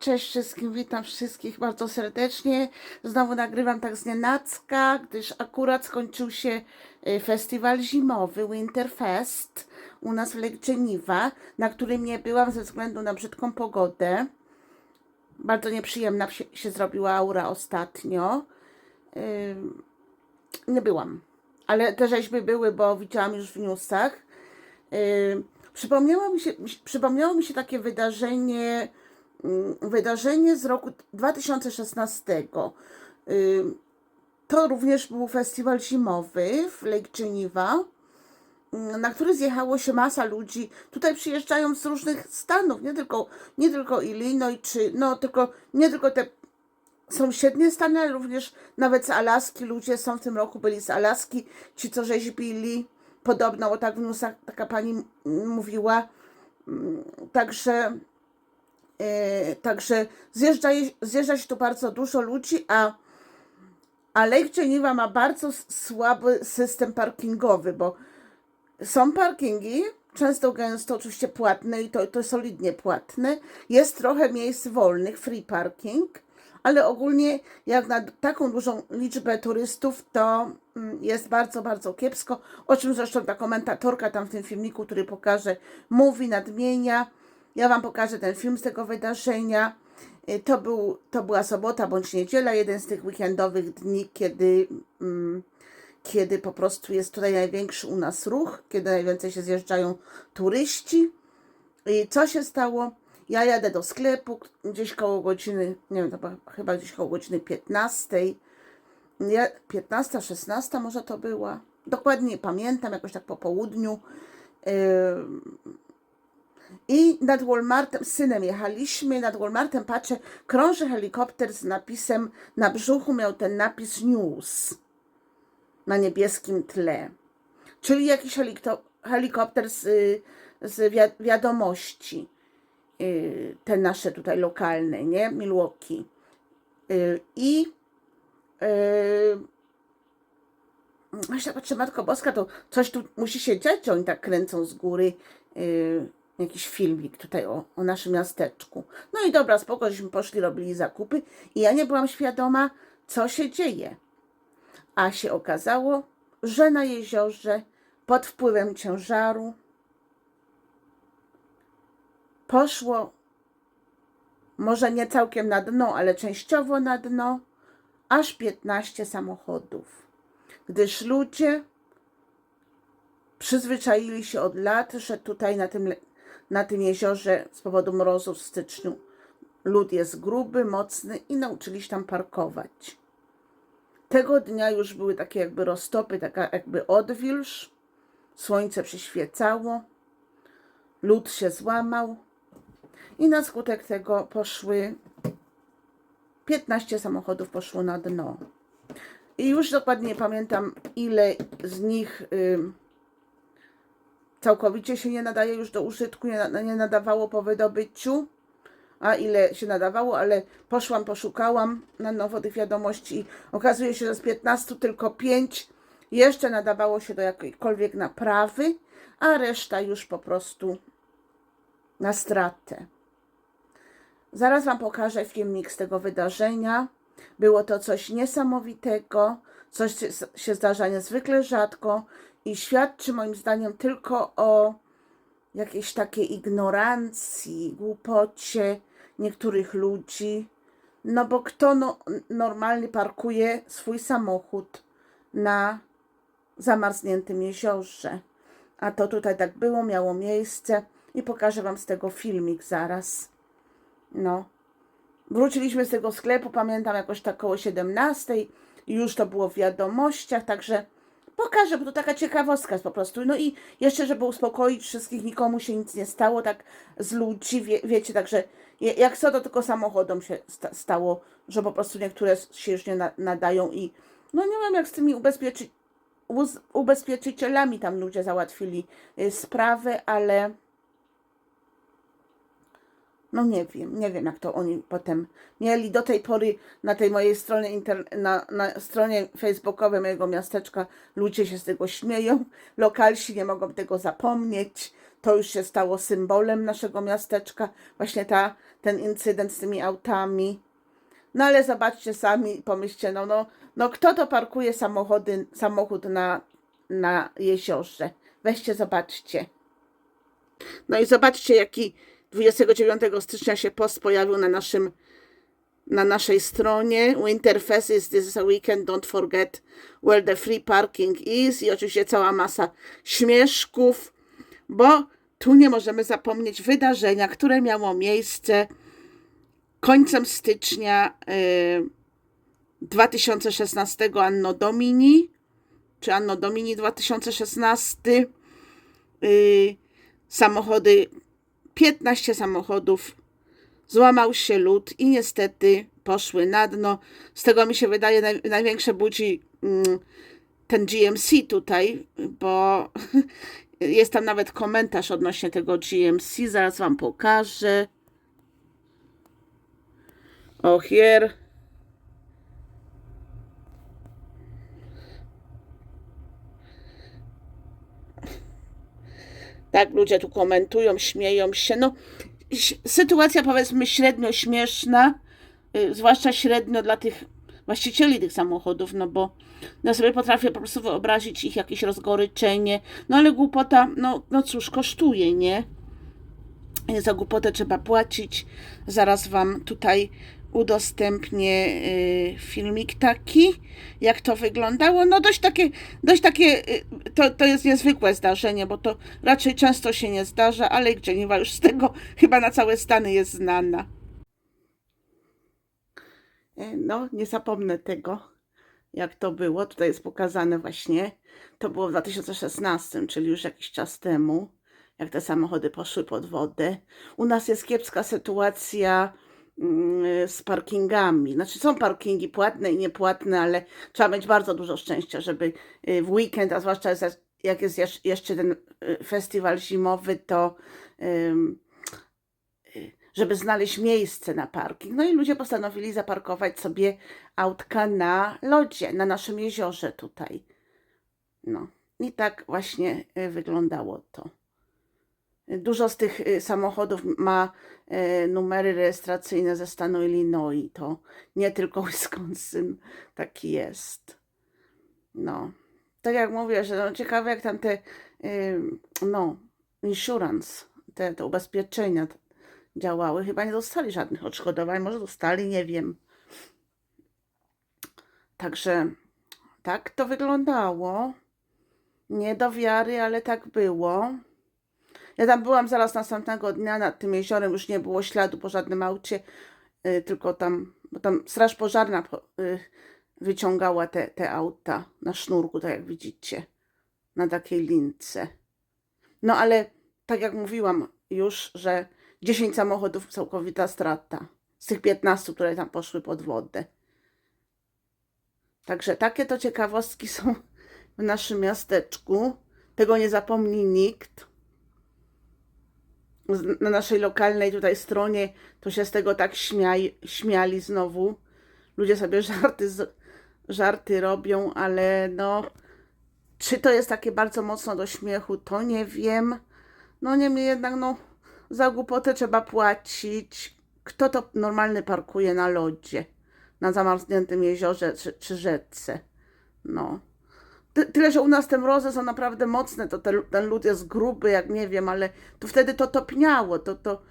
Cześć wszystkim, witam wszystkich bardzo serdecznie. Znowu nagrywam tak z nienacka, gdyż akurat skończył się y, festiwal zimowy Winterfest u nas w Geneva, na którym nie byłam ze względu na brzydką pogodę. Bardzo nieprzyjemna się, zrobiła aura ostatnio. Ym, nie byłam, ale te rzeźby były, bo widziałam już w newsach. Ym, przypomniało mi się, przypomniało mi się takie wydarzenie, wydarzenie z roku 2016. Ym, To również był festiwal zimowy w Lake Geneva, ym, na który zjechało się masa ludzi. Tutaj przyjeżdżają z różnych stanów, nie tylko, nie tylko Illinois, czy, no tylko, nie tylko te sąsiednie stany, ale również nawet z Alaski. Ludzie są w tym roku, byli z Alaski, ci co rzeźbili. Podobno, bo tak w newsach taka pani mówiła. Mm, Także, także zjeżdża, je- zjeżdża się tu bardzo dużo ludzi, a, a Lake Geneva ma bardzo słaby system parkingowy, bo są parkingi, często gęsto oczywiście płatne i to, to solidnie płatne. Jest trochę miejsc wolnych, free parking, ale ogólnie jak na taką dużą liczbę turystów, to mm, jest bardzo, bardzo kiepsko. O czym zresztą ta komentatorka tam w tym filmiku, który pokaże, mówi, nadmienia. Ja Wam pokażę ten film z tego wydarzenia. Y, To, był, to była sobota bądź niedziela, jeden z tych weekendowych dni, kiedy, mm, kiedy po prostu jest tutaj największy u nas ruch, kiedy najwięcej się zjeżdżają turyści. I co się stało? Ja jadę do sklepu gdzieś koło godziny, nie wiem, chyba gdzieś koło godziny 15. Ja, 15, 16 może to była. Dokładnie nie pamiętam, jakoś tak po południu. Ym, I nad Walmartem, synem jechaliśmy, nad Walmartem patrzę, krąży helikopter z napisem, na brzuchu miał ten napis news na niebieskim tle. Czyli jakiś helikopter z, z wi- wiadomości. Y, Te nasze tutaj lokalne, nie? Milwaukee. Y, I Właśnie patrzę, Matko Boska, to coś tu musi się dziać, że oni tak kręcą z góry yy, jakiś filmik tutaj o, o naszym miasteczku. No i dobra, spoko, żeśmy poszli, robili zakupy i ja nie byłam świadoma, co się dzieje. A się okazało, że na jeziorze pod wpływem ciężaru poszło może nie całkiem na dno, ale częściowo na dno, aż 15 samochodów. Gdyż ludzie przyzwyczaili się od lat, że tutaj na tym, na tym jeziorze z powodu mrozów w styczniu lód jest gruby, mocny i nauczyli się tam parkować. Tego dnia już były takie jakby roztopy, taka jakby odwilż, słońce przyświecało, lód się złamał i na skutek tego poszły 15 samochodów poszło na dno. I już dokładnie nie pamiętam, ile z nich ym, całkowicie się nie nadaje już do użytku, nie, nie nadawało po wydobyciu, a ile się nadawało, ale poszłam, poszukałam na nowo tych wiadomości i okazuje się, że z 15 tylko 5 jeszcze nadawało się do jakiejkolwiek naprawy, a reszta już po prostu na stratę. Zaraz Wam pokażę filmik z tego wydarzenia. Było to coś niesamowitego, coś się zdarza niezwykle rzadko i świadczy moim zdaniem tylko o jakiejś takiej ignorancji, głupocie niektórych ludzi. No bo kto no, normalnie parkuje swój samochód na zamarzniętym jeziorze? A to tutaj tak było, miało miejsce i pokażę Wam z tego filmik zaraz. No. Wróciliśmy z tego sklepu, pamiętam jakoś tak koło 17 i już to było w wiadomościach, także pokażę, bo to taka ciekawostka po prostu. No i jeszcze, żeby uspokoić wszystkich, nikomu się nic nie stało, tak z ludzi, wie, wiecie, także jak co, to tylko samochodom się sta, stało, że po prostu niektóre się już nie na, nadają i no nie wiem jak z tymi ubezpieczy, ubezpieczycielami tam ludzie załatwili y, sprawę, ale No nie wiem, nie wiem jak to oni potem mieli. Do tej pory na tej mojej stronie, na, na stronie facebookowej mojego miasteczka ludzie się z tego śmieją. Lokalsi nie mogą tego zapomnieć. To już się stało symbolem naszego miasteczka. Właśnie ta, ten incydent z tymi autami. No ale zobaczcie sami, pomyślcie, no, no, no kto to parkuje samochody, samochód na, na jeziorze? Weźcie, zobaczcie. No i zobaczcie, jaki 29 stycznia się post pojawił na naszym na naszej stronie. Winterfest is this weekend, don't forget where the free parking is. I oczywiście cała masa śmieszków, bo tu nie możemy zapomnieć wydarzenia, które miało miejsce końcem stycznia y, 2016 Anno Domini, czy Anno Domini 2016. Y, samochody, 15 samochodów, złamał się lód i niestety poszły na dno. Z tego mi się wydaje naj, największe budzi mm, ten GMC tutaj, bo jest tam nawet komentarz odnośnie tego GMC, zaraz wam pokażę. O, here. Tak, ludzie tu komentują, śmieją się. No, sytuacja powiedzmy średnio śmieszna, y, zwłaszcza średnio dla tych właścicieli tych samochodów, no bo ja sobie potrafię po prostu wyobrazić ich jakieś rozgoryczenie, no ale głupota, no, no cóż, kosztuje, nie? Za głupotę trzeba płacić. Zaraz Wam tutaj udostępnię y, filmik taki, jak to wyglądało. No dość takie, dość takie, y, to, to jest niezwykłe zdarzenie, bo to raczej często się nie zdarza, ale Grzeniwa już z tego chyba na całe Stany jest znana. E, No, nie zapomnę tego, jak to było. Tutaj jest pokazane właśnie. To było w 2016, czyli już jakiś czas temu, jak te samochody poszły pod wodę. U nas jest kiepska sytuacja z parkingami. Znaczy są parkingi płatne i niepłatne, ale trzeba mieć bardzo dużo szczęścia, żeby y, w weekend, a zwłaszcza jak jest jesz- jeszcze ten y, festiwal zimowy, to y, żeby znaleźć miejsce na parking. No i ludzie postanowili zaparkować sobie autka na lodzie, na naszym jeziorze tutaj. No i tak właśnie y, wyglądało to. Dużo z tych y, samochodów ma y, numery rejestracyjne ze stanu Illinois. To nie tylko Wisconsin taki jest. No. Tak jak mówię, że no, ciekawe jak tam te y, no, insurance, te, te ubezpieczenia działały. Chyba nie dostali żadnych odszkodowań. Może dostali, nie wiem. Także tak to wyglądało. Nie do wiary, ale tak było. Ja tam byłam zaraz następnego dnia nad tym jeziorem, już nie było śladu po żadnym aucie, y, tylko tam, bo tam straż pożarna po- y, wyciągała te, te auta na sznurku, tak jak widzicie, na takiej lince. No ale tak jak mówiłam już, że 10 samochodów całkowita strata z tych 15, które tam poszły pod wodę. Także takie to ciekawostki są w naszym miasteczku. Tego nie zapomni nikt na naszej lokalnej tutaj stronie to się z tego tak śmiaj, śmiali znowu. Ludzie sobie żarty, żarty robią, ale no, czy to jest takie bardzo mocno do śmiechu, to nie wiem. No niemniej jednak, no, za głupotę trzeba płacić. Kto to normalny parkuje na lodzie, na zamarzniętym jeziorze czy, czy rzece? No. Ty, tyle, że u nas te mrozy są naprawdę mocne, to te, ten lód jest gruby, jak nie wiem, ale tu wtedy to topniało, to, to...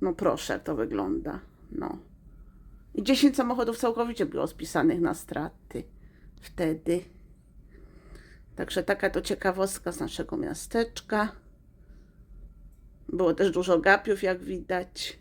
No proszę, to wygląda, no. I 10 samochodów całkowicie było spisanych na straty wtedy. Także taka to ciekawostka z naszego miasteczka. Było też dużo gapiów, jak widać.